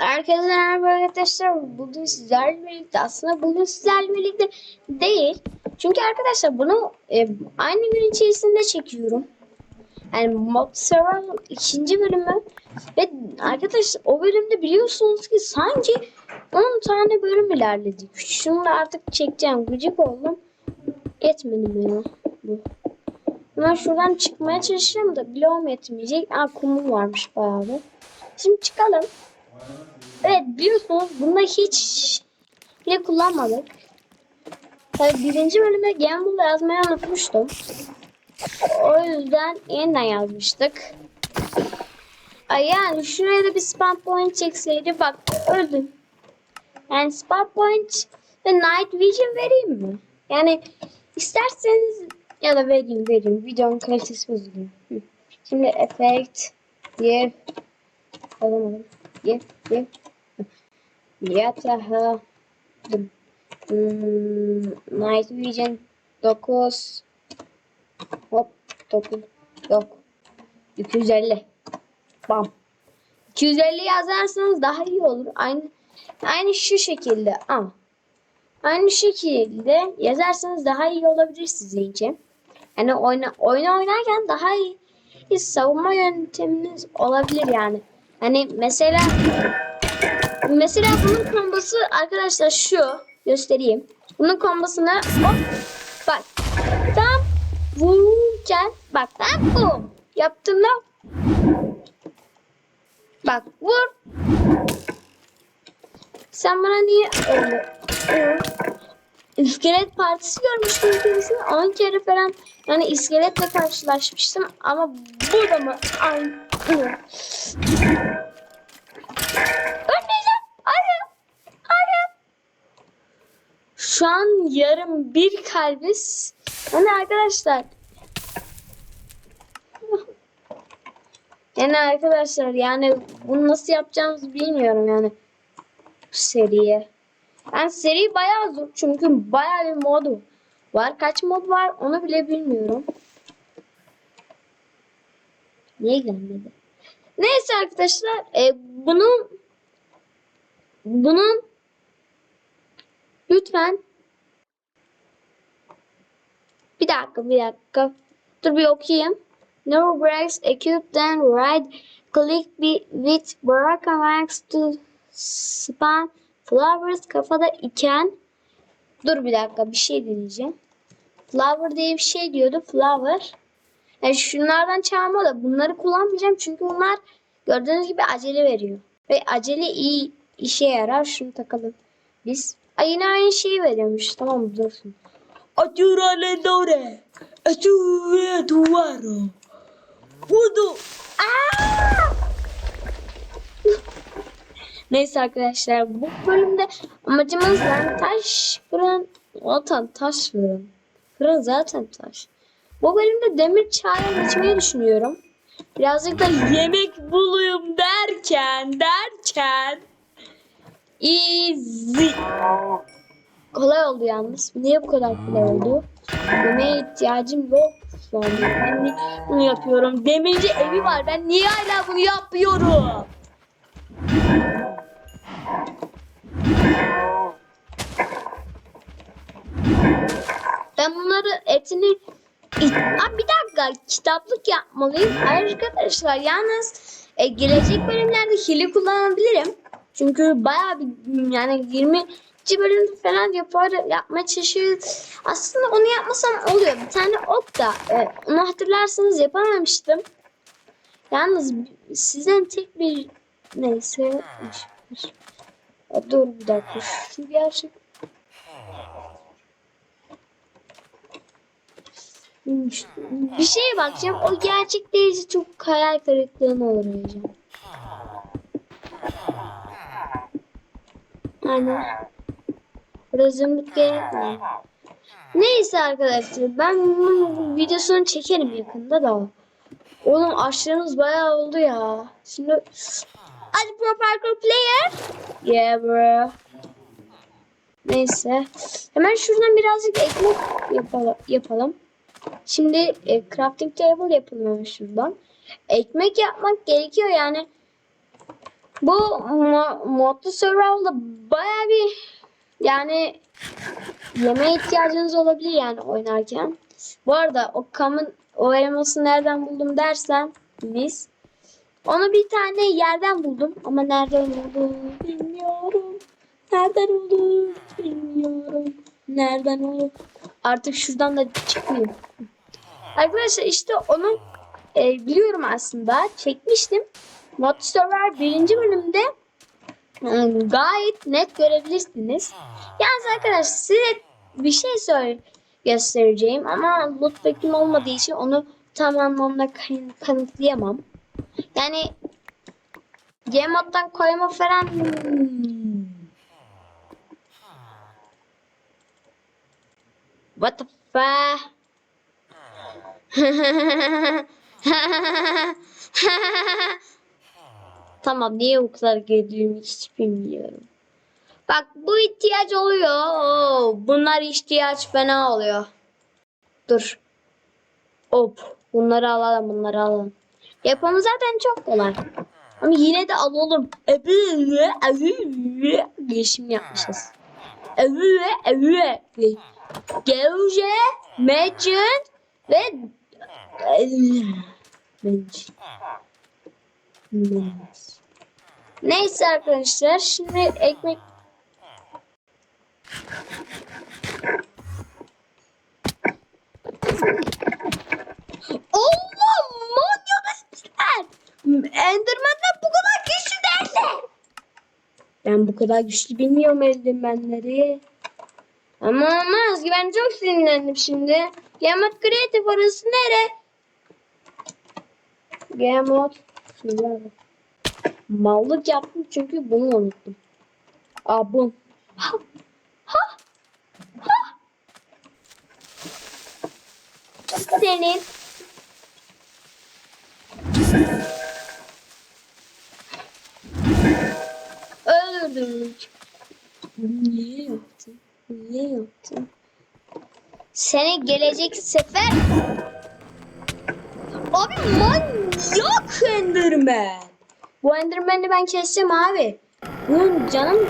Herkese merhaba arkadaşlar. Bugün sizlerle birlikte aslında bugün sizlerle birlikte değil. Çünkü arkadaşlar bunu e, aynı gün içerisinde çekiyorum. Yani Mob Server ikinci bölümü. Ve arkadaşlar o bölümde biliyorsunuz ki sanki 10 tane bölüm ilerledik. Şunu da artık çekeceğim. Gıcık oldum. Yetmedi ya bu? Hemen şuradan çıkmaya çalışacağım da bloğum yetmeyecek. Aa kumum varmış bayağı bir. Şimdi çıkalım. Evet biliyorsunuz bunda hiç bile kullanmadık. Tabii birinci bölümde Gamble yazmayı unutmuştum. O yüzden yeniden yazmıştık. Ay yani şuraya da bir spam point çekseydi bak öldüm. Yani spam point ve night vision vereyim mi? Yani isterseniz ya da vereyim vereyim. Videonun kalitesi bozuluyor. Şimdi effect diye alamadım. Ye ye. Yatağa dur. Hmm, Night Vision 9 Hop 9 yok 250 Bam 250 yazarsanız daha iyi olur. Aynı aynı şu şekilde. Aa. Aynı şekilde yazarsanız daha iyi olabilir sizin için. Yani oyna, oyna oynarken daha iyi savunma yönteminiz olabilir yani. Hani mesela mesela bunun kombosu arkadaşlar şu göstereyim. Bunun kombosunu hop bak tam vururken bak ben bu yaptığımda bak vur sen bana niye öyle İskelet partisi görmüştüm kendisini 10 kere falan yani iskeletle karşılaşmıştım ama burada mı? Ay. Şu an yarım bir kalbiz. Yani arkadaşlar. Yani arkadaşlar yani bunu nasıl yapacağımızı bilmiyorum yani. Seriye. Yani seri bayağı zor çünkü bayağı bir modu var. Kaç mod var onu bile bilmiyorum. Niye gelmedi? Neyse arkadaşlar e, bunu bunun lütfen bir dakika bir dakika dur bir okuyayım. No breaks equip then right click with Baraka Max to spam flowers kafada iken dur bir dakika bir şey deneyeceğim. Flower diye bir şey diyordu. Flower. Yani şunlardan çalma da bunları kullanmayacağım çünkü bunlar gördüğünüz gibi acele veriyor. Ve acele iyi işe yarar. Şunu takalım. Biz Ay yine aynı şeyi veriyormuş. Tamam dursun. Atura l'endore, atura duaro, vudu. Neyse arkadaşlar bu bölümde amacımız yani taş fırın zaten taş fırın. Fırın zaten taş. Bu bölümde demir çaya geçmeyi düşünüyorum. Birazcık da Yemek bulayım derken, derken. easy. Kolay oldu yalnız. Niye bu kadar kolay oldu? Yemeğe ihtiyacım yok şu an. Ben ni- bunu yapıyorum. Demirci evi var. Ben niye hala bunu yapıyorum? Ben bunları etini Aa, bir dakika kitaplık yapmalıyım. Arkadaşlar yalnız e, gelecek bölümlerde hile kullanabilirim. Çünkü bayağı bir yani 20 bölümde falan yapar, yapmaya çalışıyoruz. Aslında onu yapmasam oluyor. Bir tane ok da e, onu hatırlarsanız yapamamıştım. Yalnız sizden tek bir neyse. Aa, Dur bir dakika. Gerçek Bir şeye bakacağım. O gerçek değilse çok hayal kırıklığına uğrayacağım. Aynen. Zımbıt gerekmiyor. Neyse arkadaşlar ben bunun videosunu çekerim yakında da. Oğlum açlığımız bayağı oldu ya. Şimdi Hadi pro parkour player. Yeah bro. Neyse. Hemen şuradan birazcık ekmek yapalım. yapalım. Şimdi e, crafting table yapılıyor şuradan. Ekmek yapmak gerekiyor yani. Bu mo modlu survival'da baya bir yani yemeğe ihtiyacınız olabilir yani oynarken. Bu arada o kamın o elması nereden buldum dersen biz onu bir tane yerden buldum ama nereden buldum bilmiyorum. Nereden olur bilmiyorum. Nereden olur? Artık şuradan da çıkmayayım. Arkadaşlar işte onu e, biliyorum aslında. Çekmiştim. Mod Server birinci bölümde gayet net görebilirsiniz. Yalnız arkadaşlar size bir şey söyle göstereceğim ama loot back'im olmadığı için onu tam anlamda kan- kanıtlayamam. Yani Game moddan koyma falan hmm. What the fuck? tamam niye bu kadar güldüğümü hiç bilmiyorum. Bak bu ihtiyaç oluyor. Bunlar ihtiyaç fena oluyor. Dur. Hop. Bunları alalım bunları alalım. Yapımı zaten çok kolay. Ama yine de alalım. Girişim yapmışız. Ebüye, ebüye. Gevce, Magent ve Magent. Neyse arkadaşlar şimdi ekmek Allah manyaklar. Enderman'ler bu kadar güçlü nerede? Ben bu kadar güçlü bilmiyorum Enderman'leri. Ama olmaz ki ben çok sinirlendim şimdi. Gamut Creative orası nere? Gamut. Şurada. Mallık yaptım çünkü bunu unuttum. Aa bu. Ha. Ha. Ha. Senin. Öldürdüm. Niye yaptın? Niye yaptın? Seni gelecek sefer... Abi manyak Enderman. Bu Enderman'i ben keseceğim abi. Bunun canım...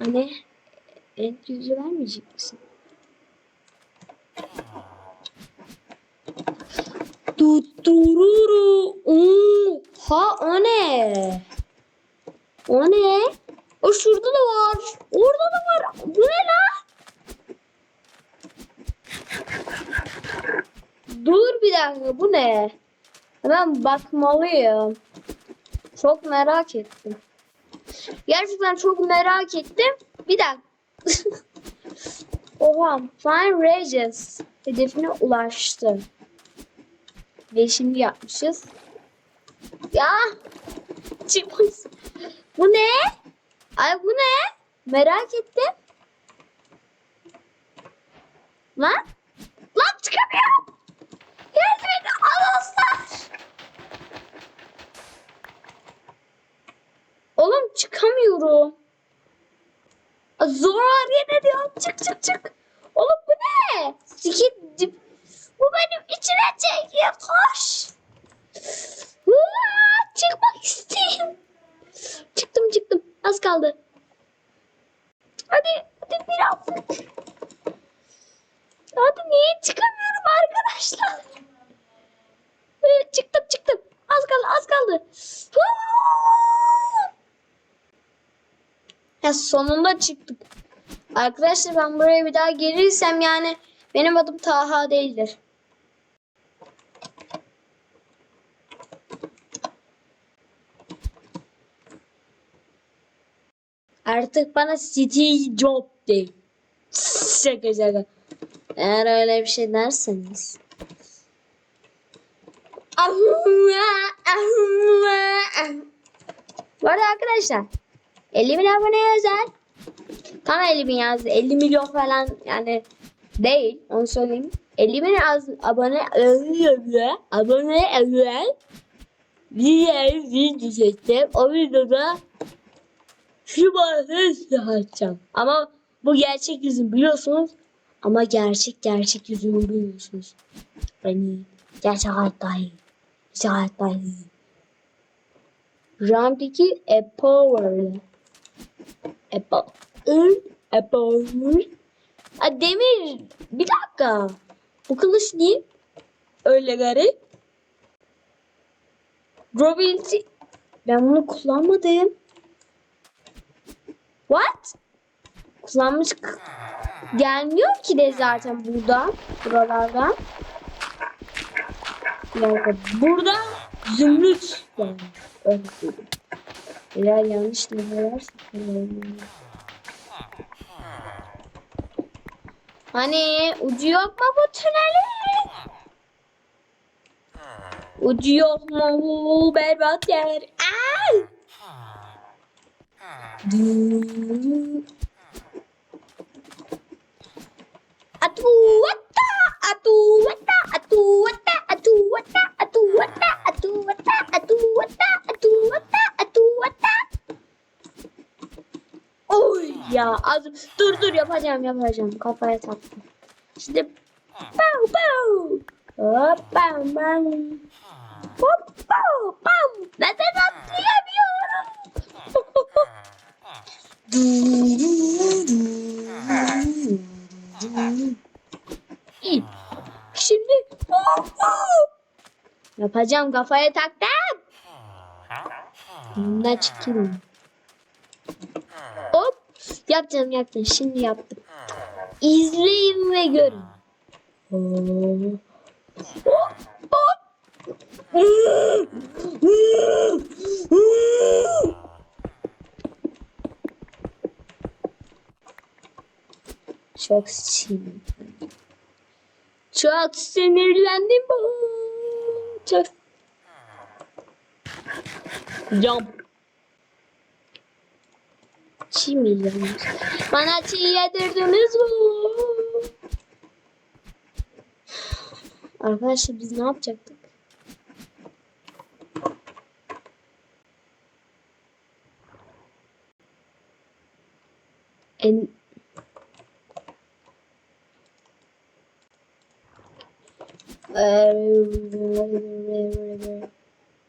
Anne, en yüzü vermeyecek misin? Tuttururu. Ha o ne? O ne? O şurada da var. Orada da var. Bu ne lan? Dur bir dakika bu ne? Hemen bakmalıyım. Çok merak ettim. Gerçekten çok merak ettim. Bir dakika. Oha. Fine Rages. Hedefine ulaştı. Beşinci yapmışız. Ya. Çıkmaz. Bu ne? Ay bu ne? Merak ettim. Lan. Lan çıkamıyorum. Edin. Anonslar. Oğlum çıkamıyorum. Zor hareket ediyorum. Çık çık çık. Oğlum bu ne? Sikit dip. Bu benim içine çekiyor. Koş. Uaa, çıkmak istiyorum. Çıktım çıktım. Az kaldı. Hadi hadi biraz. Hadi niye çıkamıyorum arkadaşlar? Ee, çıktım çıktım. Az kaldı az kaldı. Huu! Ya sonunda çıktık. Arkadaşlar ben buraya bir daha gelirsem yani benim adım Taha değildir. Artık bana City Job de. Şaka şaka. Eğer öyle bir şey derseniz. Bu arada arkadaşlar 50 bin aboneye özel. Tam 50 bin yazdı. 50 milyon falan yani değil. Onu söyleyeyim. 50 bin az abone abone özel bir yer video çektim. O videoda şu bahsi açacağım. Ama bu gerçek yüzüm biliyorsunuz. Ama gerçek gerçek yüzümü biliyorsunuz. Beni Gerçek hayat dahi. Gerçek hayat dahi. Round 2 Apple. Apple. Apple. A, demir. Bir dakika. Bu kılıç niye öyle garip? Robility. Ben bunu kullanmadım. What? Kullanmış gelmiyor ki de zaten buradan, buralardan. Bir burada zümrüt var. Öyle. Eğer yanlış numaralar Hani ucu yok mu bu tünelin? Ucu yok mu bu berbat yer? Ay! Az dur dur yapacağım yapacağım kafaya taktım. Şimdi pow pow. Hop bam bam. Hop pow bam. Neden atlayamıyorum? Şimdi yapacağım kafaya taktım. Bundan çıkayım. Yapacağım yaptım şimdi yaptım. İzleyin ve görün. Hop hop. Çok sinirlendim. Çok sinirlendim. Çok. Jump. Çiğ mi yiyorsunuz? Bana çiğ yedirdiniz mi? Arkadaşlar biz ne yapacaktık? En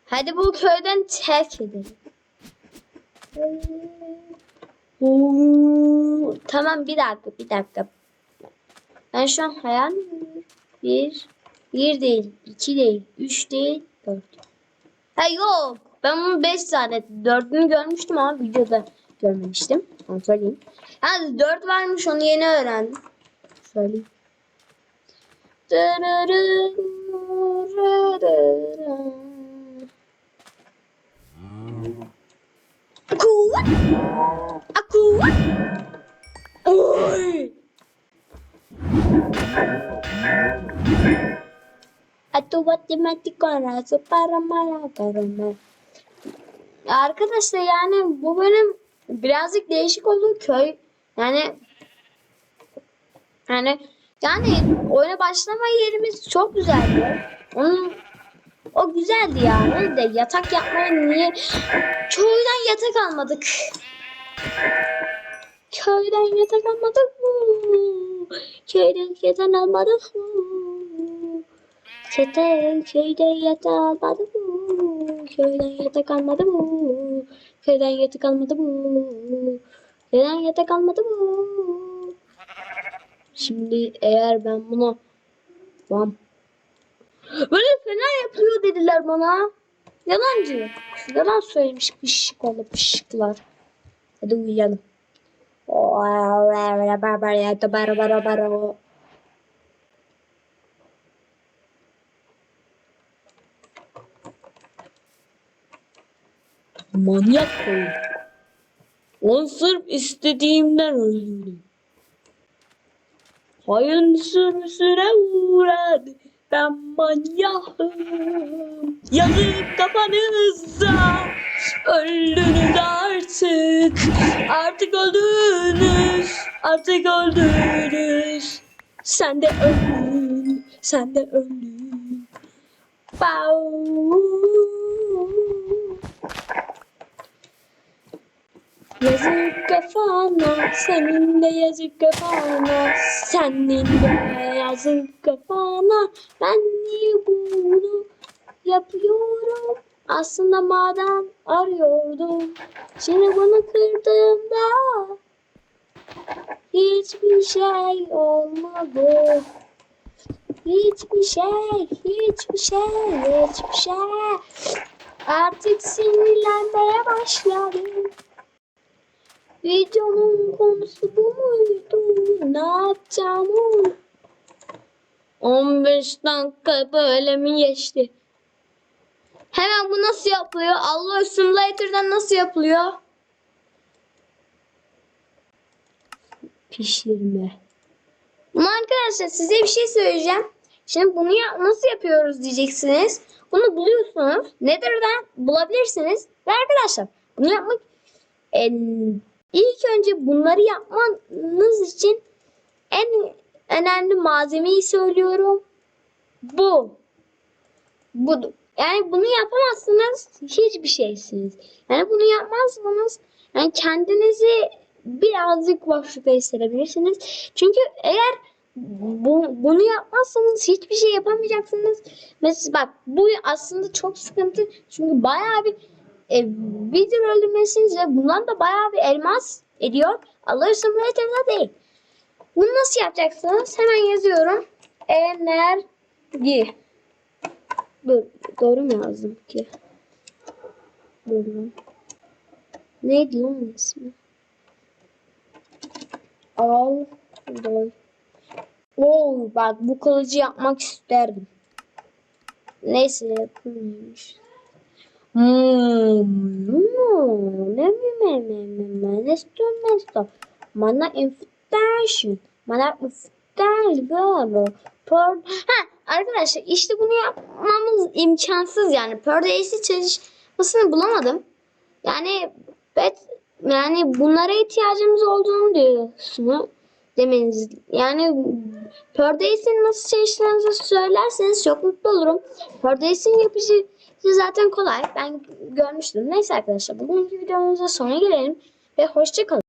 Hadi bu köyden terk edelim. Oo, tamam bir dakika bir dakika. Ben şu an hayal? Bir, bir değil, iki değil, üç değil, dört. Ha yok. Ben bunu beş tane, dördünü görmüştüm ama videoda görmemiştim. Onu söyleyeyim. Ha dört varmış onu yeni öğrendim. Söyleyeyim. Kuat. Oy. Atu matematikora so para mara karama. Arkadaşlar yani bu bölüm birazcık değişik oldu köy. Yani yani yani oyuna başlama yerimiz çok güzeldi. Onun o güzeldi yani de yatak yapmaya niye köyden yatak almadık. Köyden yatak almadık mı? Köyden yatak almadık mı? Köyden, köyden yatak almadık mı? Köyden yatak almadı mı? Köyden yatak almadı mı? Köyden yatak almadı mı? Şimdi eğer ben buna Bam. Böyle fena yapıyor dediler bana. Yalancı. Yalan söylemiş pışık oğlu pışıklar. Uyuyalım. Manyak koyun. On sırf istediğimden öldürdüm. Hayın sürüsüne uğradı. Ben manyağım. Yazık kafanıza. Öldünüz artık. Artık öldünüz. Artık öldünüz. Sen de öldün. Sen de öldün. Bau. Yazık kafana, senin de yazık kafana, senin de yazık kafana, ben niye bunu yapıyorum? Aslında maden arıyordum. Şimdi bunu kırdığımda hiçbir şey olmadı. Hiçbir şey, hiçbir şey, hiçbir şey. Artık sinirlenmeye başladım. Videonun konusu bu muydu? Ne yapacağımı? 15 dakika böyle mi geçti? Hemen bu nasıl yapılıyor? Allah Simulator'dan nasıl yapılıyor? Pişirme. Ama arkadaşlar size bir şey söyleyeceğim. Şimdi bunu ya- nasıl yapıyoruz diyeceksiniz. Bunu buluyorsunuz. Nether'dan bulabilirsiniz. Ve arkadaşlar bunu yapmak en, ilk önce bunları yapmanız için en önemli malzemeyi söylüyorum. Bu. Budur. Yani bunu yapamazsınız hiçbir şeysiniz. Yani bunu yapmazsanız yani kendinizi birazcık boşlukta hissedebilirsiniz. Çünkü eğer bu, bunu yapmazsanız hiçbir şey yapamayacaksınız. Mesela bak bu aslında çok sıkıntı. Çünkü bayağı bir e, tür öldürmesiniz ve bundan da bayağı bir elmas ediyor. Allah simülatörde değil. Bunu nasıl yapacaksınız? Hemen yazıyorum. Enerji. Dur, doğru mu yazdım ki? Dur. Neydi lan ismi? Al. Doy. Oo, bak bu kılıcı yapmak isterdim. Neyse yapılmıyormuş. Hmm, hmm, ne mi mi mi mi ne istiyorum ne istiyorum. Mana invitation. Mana invitation. Per ha arkadaşlar işte bunu yapmamız imkansız yani. Per Days'i çalışmasını bulamadım. Yani bet yani bunlara ihtiyacımız olduğunu diyorsunuz demeniz. Yani Perdeys'in nasıl çalıştığınızı söylerseniz çok mutlu olurum. Perdeys'in yapıcı zaten kolay. Ben görmüştüm. Neyse arkadaşlar bugünkü videomuzda sona gelelim ve hoşça kalın.